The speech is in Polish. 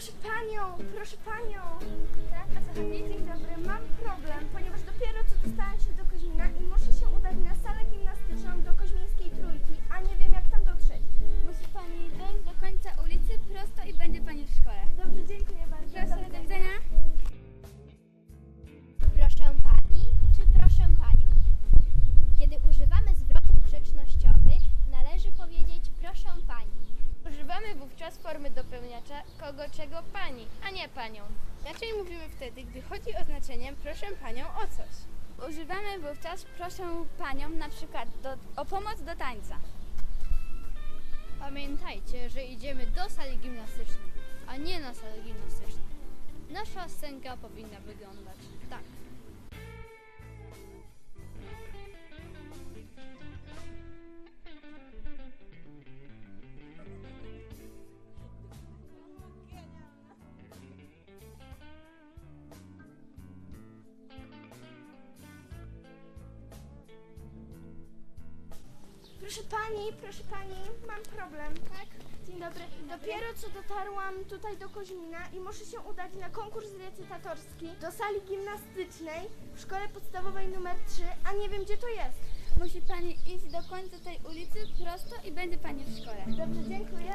Proszę panią, proszę panią. Tak, a co chodzi? Dzień dobry, mam problem, ponieważ dopiero co dostałam się do Koźmina i muszę się udać na salę gimnastyczną do Koźmińskiej Trójki, a nie wiem jak tam dotrzeć. Musi pani dojść do końca ulicy prosto i będzie pani w szkole. Dobrze, dziękuję bardzo. Proszę, do widzenia. Proszę pani czy proszę panią? Kiedy używamy zwrotów grzecznościowych, należy powiedzieć proszę pani. Używamy wówczas formy dopełniacza kogo czego pani, a nie panią. Raczej mówimy wtedy, gdy chodzi o znaczenie proszę panią o coś. Używamy wówczas proszę panią na przykład do, o pomoc do tańca. Pamiętajcie, że idziemy do sali gimnastycznej, a nie na salę gimnastyczną. Nasza scenka powinna wyglądać tak. Proszę pani, proszę pani, mam problem. Tak? Dzień dobry. Dopiero co dotarłam tutaj do Koźmina i muszę się udać na konkurs recytatorski do sali gimnastycznej w szkole podstawowej numer 3, a nie wiem gdzie to jest. Musi pani iść do końca tej ulicy prosto i będzie pani w szkole. Dobrze, dziękuję.